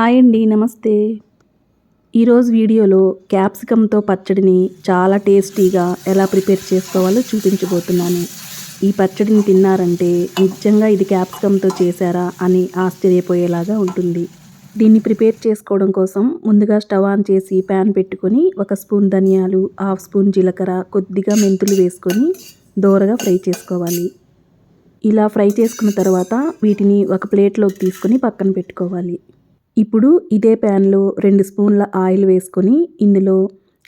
Hi అండి నమస్తే. ఈరోజు వీడియోలో క్యాప్సికమ్తో పచ్చడిని చాలా టేస్టీగా ఎలా ప్రిపేర్ చేసుకోవాలో చూపించబోతున్నాను. ఈ పచ్చడిని తిన్నారంటే నిజంగా ఇది క్యాప్సికమ్తో చేశారా అని ఆశ్చర్యపోయేలాగా ఉంటుంది. దీన్ని ప్రిపేర్ చేసుకోవడం కోసం ముందుగా స్టవ్ ఆన్ చేసి ప్యాన్ పెట్టుకొని ఒక స్పూన్ ధనియాలు హాఫ్ స్పూన్ జీలకర్ర కొద్దిగా మెంతులు వేసుకొని దోరగా ఫ్రై చేసుకోవాలి. ఇలా ఫ్రై చేసుకున్న తర్వాత వీటిని ఒక ప్లేట్లోకి తీసుకొని పక్కన పెట్టుకోవాలి. ఇప్పుడు ఇదే ప్యాన్లో రెండు స్పూన్ల ఆయిల్ వేసుకొని ఇందులో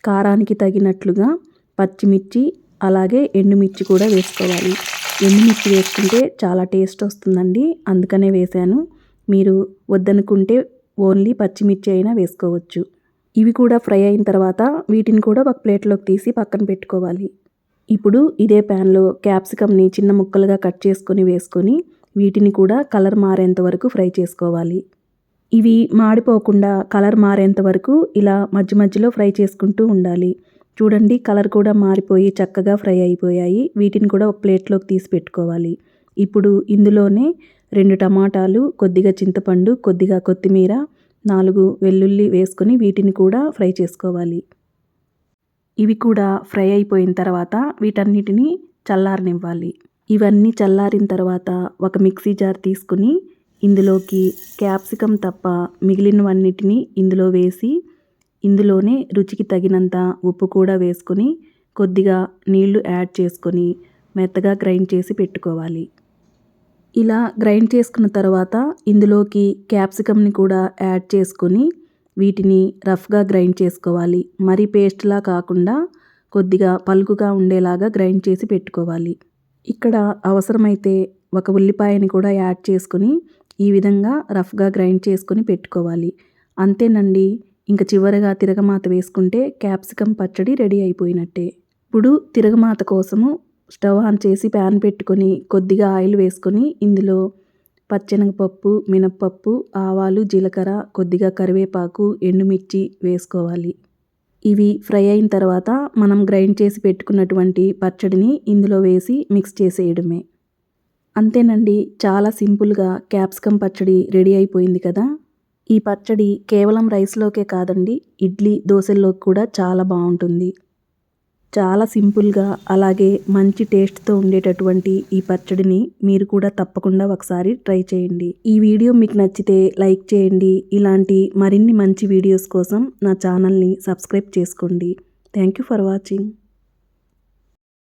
కారానికి తగినట్లుగా పచ్చిమిర్చి అలాగే ఎండుమిర్చి కూడా వేసుకోవాలి. ఎండుమిర్చి వేసుకుంటే చాలా టేస్ట్ వస్తుందండి. అందుకనే వేశాను. మీరు వద్దనుకుంటే ఓన్లీ పచ్చిమిర్చి అయినా వేసుకోవచ్చు. ఇవి కూడా ఫ్రై అయిన తర్వాత వీటిని కూడా ఒక ప్లేట్లోకి తీసి పక్కన పెట్టుకోవాలి. ఇప్పుడు ఇదే ప్యాన్లో క్యాప్సికమ్ని చిన్న ముక్కలుగా కట్ చేసుకొని వేసుకొని వీటిని కూడా కలర్ మారేంత వరకు ఫ్రై చేసుకోవాలి. ఇవి మాడిపోకుండా కలర్ మారేంత వరకు ఇలా మధ్య మధ్యలో ఫ్రై చేసుకుంటూ ఉండాలి. చూడండి కలర్ కూడా మారిపోయి చక్కగా ఫ్రై అయిపోయాయి. వీటిని కూడా ఒక ప్లేట్లోకి తీసి పెట్టుకోవాలి. ఇప్పుడు ఇందులోనే రెండు టమాటాలు కొద్దిగా చింతపండు కొద్దిగా కొత్తిమీర నాలుగు వెల్లుల్లి వేసుకొని వీటిని కూడా ఫ్రై చేసుకోవాలి. ఇవి కూడా ఫ్రై అయిపోయిన తర్వాత వీటన్నిటిని చల్లారనివ్వాలి. ఇవన్నీ చల్లారిన తర్వాత ఒక మిక్సీ జార్ తీసుకుని ఇందులోకి క్యాప్సికమ్ తప్ప మిగిలినవన్నిటిని ఇందులో వేసి ఇందులోనే రుచికి తగినంత ఉప్పు కూడా వేసుకొని కొద్దిగా నీళ్ళు యాడ్ చేసుకొని మెత్తగా గ్రైండ్ చేసి పెట్టుకోవాలి. ఇలా గ్రైండ్ చేసుకున్న తర్వాత ఇందులోకి క్యాప్సికమ్ని కూడా యాడ్ చేసుకొని వీటిని రఫ్గా గ్రైండ్ చేసుకోవాలి. మరీ పేస్ట్లా కాకుండా కొద్దిగా పలుకుగా ఉండేలాగా గ్రైండ్ చేసి పెట్టుకోవాలి. ఇక్కడ అవసరమైతే ఒక ఉల్లిపాయని కూడా యాడ్ చేసుకుని ఈ విధంగా రఫ్గా గ్రైండ్ చేసుకొని పెట్టుకోవాలి. అంతేనండి. ఇంకా చివరగా తిరగమాత వేసుకుంటే క్యాప్సికమ్ పచ్చడి రెడీ అయిపోయినట్టే. ఇప్పుడు తిరగమాత కోసము స్టవ్ ఆన్ చేసి ప్యాన్ పెట్టుకొని కొద్దిగా ఆయిల్ వేసుకొని ఇందులో పచ్చెనగపప్పు మినప్పప్పు ఆవాలు జీలకర్ర కొద్దిగా కరివేపాకు ఎండుమిర్చి వేసుకోవాలి. ఇవి ఫ్రై అయిన తర్వాత మనం గ్రైండ్ చేసి పెట్టుకున్నటువంటి పచ్చడిని ఇందులో వేసి మిక్స్ చేసేయడమే. అంతేనండి చాలా సింపుల్గా క్యాప్సికమ్ పచ్చడి రెడీ అయిపోయింది కదా. ఈ పచ్చడి కేవలం రైస్లోకే కాదండి ఇడ్లీ దోశల్లోకి కూడా చాలా బాగుంటుంది. చాలా సింపుల్గా అలాగే మంచి టేస్ట్తో ఉండేటటువంటి ఈ పచ్చడిని మీరు కూడా తప్పకుండా ఒకసారి ట్రై చేయండి. ఈ వీడియో మీకు నచ్చితే లైక్ చేయండి ఇలాంటి మరిన్ని మంచి వీడియోస్ కోసం నా ఛానల్ని సబ్స్క్రైబ్ చేసుకోండి. Thank you for watching.